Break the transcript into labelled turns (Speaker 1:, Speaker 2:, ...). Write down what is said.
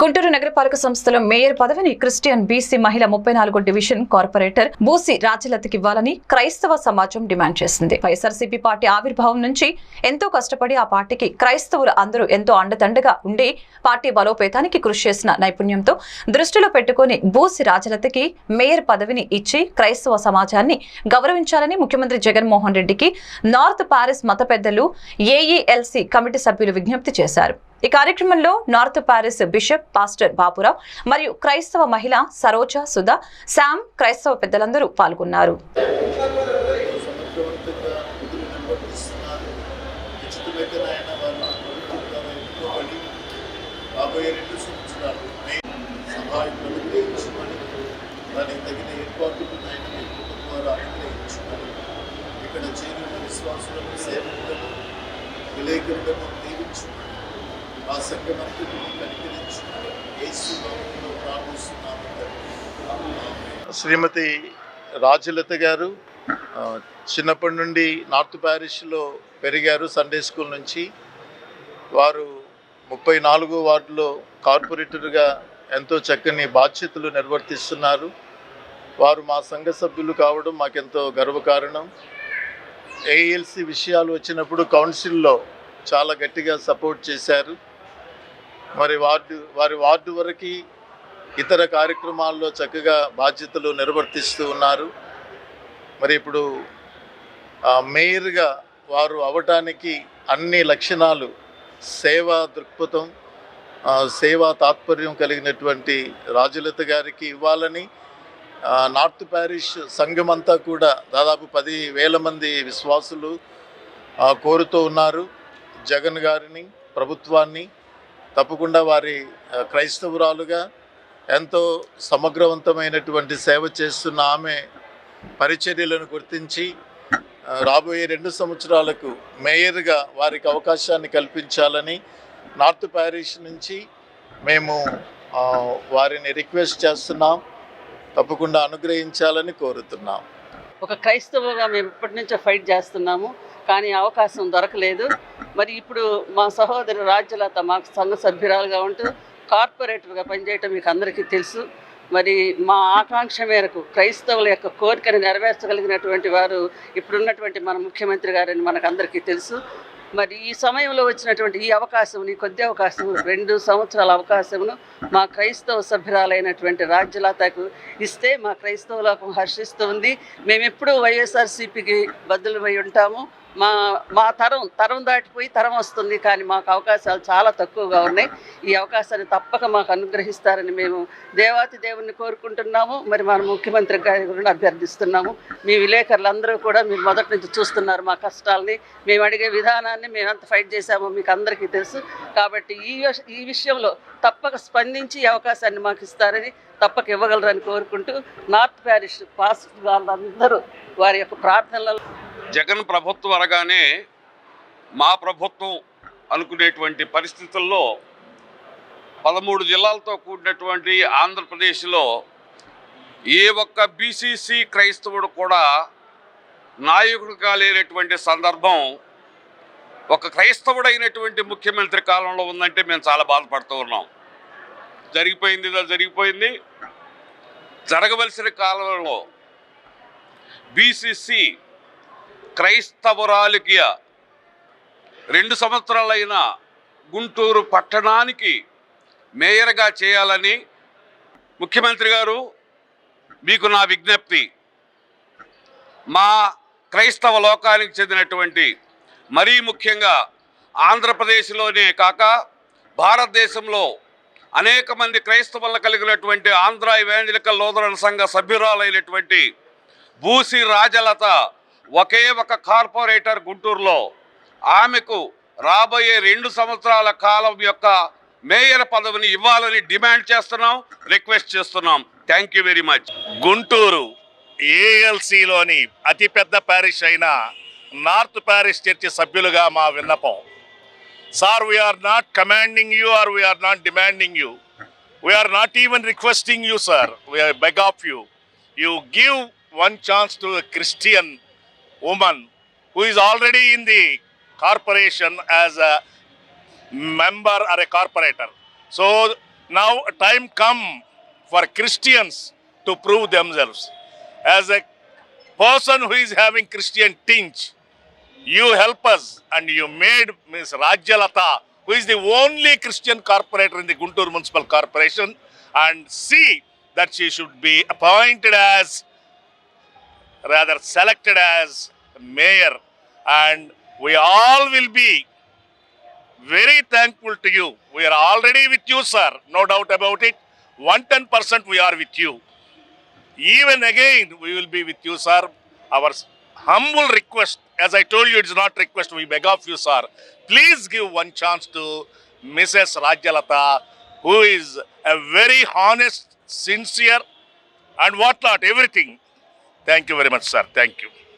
Speaker 1: గుంటూరు నగరపాలక సంస్థలో మేయర్ పదవిని క్రిస్టియన్ బీసీ మహిళ ముప్పై నాలుగు డివిజన్ కార్పొరేటర్ బూసీ రాజలతకి ఇవ్వాలని క్రైస్తవ సమాజం డిమాండ్ చేసింది వైఎస్ఆర్సీపీ పార్టీ ఆవిర్భావం నుంచి ఎంతో కష్టపడి ఆ పార్టీకి క్రైస్తవులు అందరూ ఎంతో అండదండగా ఉండి పార్టీ బలోపేతానికి కృషి చేసిన నైపుణ్యంతో దృష్టిలో పెట్టుకుని బూసి రాజలతకి మేయర్ పదవిని ఇచ్చి క్రైస్తవ సమాజాన్ని గౌరవించాలని ముఖ్యమంత్రి జగన్మోహన్ రెడ్డికి నార్త్ పారిస్ మత పెద్దలు ఏఈఎల్సీ కమిటీ సభ్యులు విజ్ఞప్తి చేశారు ఈ కార్యక్రమంలో north parish bishop pastor Bapurao మరియు క్రైస్తవ మహిళ సరోజ సుధా శామ్ క్రైస్తవ పెద్దలందరూ పాల్గొన్నారు
Speaker 2: విలేకరులను శ్రీమతి రాజలత గారు చిన్నప్పటి నుండి నార్త్ ప్యారిస్లో పెరిగారు సండే స్కూల్ నుంచి వారు ముప్పై నాలుగో వార్డులో కార్పొరేటర్గా ఎంతో చక్కని బాధ్యతలు నిర్వర్తిస్తున్నారు వారు మా సంఘ సభ్యులు కావడం మాకెంతో గర్వకారణం ఏఎల్సి విషయాలు వచ్చినప్పుడు కౌన్సిల్లో చాలా గట్టిగా సపోర్ట్ చేశారు మరి వార్డు వారి వార్డు వరకు ఇతర కార్యక్రమాల్లో చక్కగా బాధ్యతలు నిర్వర్తిస్తూ ఉన్నారు మరి ఇప్పుడు మేయర్గా వారు అవటానికి అన్ని లక్షణాలు సేవా దృక్పథం సేవా తాత్పర్యం కలిగినటువంటి రాజులత గారికి ఇవ్వాలని నార్త్ ప్యారిష్ సంఘం అంతా కూడా దాదాపు పది వేల మంది విశ్వాసులు కోరుతూ ఉన్నారు జగన్ గారిని ప్రభుత్వాన్ని తప్పకుండా వారి క్రైస్తవురాలుగా ఎంతో సమగ్రవంతమైనటువంటి సేవ చేస్తున్న ఆమె పరిచర్యలను గుర్తించి రాబోయే రెండు సంవత్సరాలకు మేయర్గా వారికి అవకాశాన్ని కల్పించాలని నార్త్ ప్యారిస్ నుంచి మేము వారిని రిక్వెస్ట్ చేస్తున్నాం తప్పకుండా అనుగ్రహించాలని కోరుతున్నాం
Speaker 3: ఒక క్రైస్తవులుగా మేము ఇప్పటి నుంచో ఫైట్ చేస్తున్నాము కానీ అవకాశం దొరకలేదు మరి ఇప్పుడు మా సహోదరి రాజ్యలత మాకు సంఘ సభ్యురాలుగా ఉంటూ కార్పొరేటర్గా పనిచేయటం మీకు అందరికీ తెలుసు మరి మా ఆకాంక్ష మేరకు క్రైస్తవుల యొక్క కోరికను నెరవేర్చగలిగినటువంటి వారు ఇప్పుడున్నటువంటి మన ముఖ్యమంత్రి గారని మనకు అందరికీ తెలుసు మరి ఈ సమయంలో వచ్చినటువంటి ఈ అవకాశం ఈ కొద్ది అవకాశం రెండు సంవత్సరాల అవకాశమును మా క్రైస్తవ సభ్యురాలైనటువంటి రాజ్యలతకు ఇస్తే మా క్రైస్తవ లోకం హర్షిస్తుంది మేమెప్పుడూ వైఎస్ఆర్సీపీకి బదులుపై ఉంటాము మా మా తరం తరం దాటిపోయి తరం వస్తుంది కానీ మాకు అవకాశాలు చాలా తక్కువగా ఉన్నాయి ఈ అవకాశాన్ని తప్పక మాకు అనుగ్రహిస్తారని మేము దేవాతి దేవుణ్ణి కోరుకుంటున్నాము మరి మన ముఖ్యమంత్రి గారి గురించి అభ్యర్థిస్తున్నాము మీ విలేకరులందరూ కూడా మీరు మొదటి నుంచి చూస్తున్నారు మా కష్టాలని మేము అడిగే విధానాన్ని మేము ఫైట్ చేశామో మీకు అందరికీ తెలుసు కాబట్టి ఈ ఈ విషయంలో తప్పక స్పందించి అవకాశాన్ని మాకు ఇస్తారని తప్పక ఇవ్వగలరని కోరుకుంటూ నార్త్ ప్యారిష్ పాస్ వాళ్ళందరూ వారి యొక్క ప్రార్థనలలో
Speaker 4: జగన్ ప్రభుత్వం అనగానే మా ప్రభుత్వం అనుకునేటువంటి పరిస్థితుల్లో పదమూడు జిల్లాలతో కూడినటువంటి ఆంధ్రప్రదేశ్లో ఏ ఒక్క బీసీసీ క్రైస్తవుడు కూడా నాయకుడు లేనటువంటి సందర్భం ఒక క్రైస్తవుడైనటువంటి ముఖ్యమంత్రి కాలంలో ఉందంటే మేము చాలా బాధపడుతూ ఉన్నాం జరిగిపోయింది ఇలా జరిగిపోయింది జరగవలసిన కాలంలో బీసీసీ క్రైస్తవరాలికి రెండు సంవత్సరాలైన గుంటూరు పట్టణానికి మేయర్గా చేయాలని ముఖ్యమంత్రి గారు మీకు నా విజ్ఞప్తి మా క్రైస్తవ లోకానికి చెందినటువంటి మరీ ముఖ్యంగా ఆంధ్రప్రదేశ్లోనే కాక భారతదేశంలో అనేక మంది క్రైస్తవుల కలిగినటువంటి ఆంధ్ర వేంజలిక లోదరణ సంఘ సభ్యురాలైనటువంటి బూసి రాజలత ఒకే ఒక కార్పొరేటర్ గుంటూరులో ఆమెకు రాబోయే రెండు సంవత్సరాల కాలం యొక్క మేయర్ పదవిని ఇవ్వాలని డిమాండ్ చేస్తున్నాం రిక్వెస్ట్ చేస్తున్నాం థ్యాంక్ వెరీ మచ్
Speaker 5: గుంటూరు ఏఎల్సిలోని అతిపెద్ద ప్యారిష్ అయిన నార్త్ ప్యారిష్ చర్చి సభ్యులుగా మా విన్నపం Sir, we are not commanding you or we are not demanding you. We are not even requesting you, sir. We are beg of you. You give one chance to a Christian woman who is already in the corporation as a member or a corporator. So now time come for Christians to prove themselves. As a person who is having Christian tinge, you help us, and you made Ms. Rajyalatha, who is the only Christian corporator in the Guntur Municipal Corporation, and see that she should be appointed as, rather selected as, mayor. And we all will be very thankful to you. We are already with you, sir, no doubt about it. 110% we are with you. Even again, we will be with you, sir. Our humble request, as I told you, it's not request, we beg of you, sir. Please give one chance to Mrs. Rajalata, who is a very honest, sincere, and whatnot, everything. Thank you very much, sir. Thank you.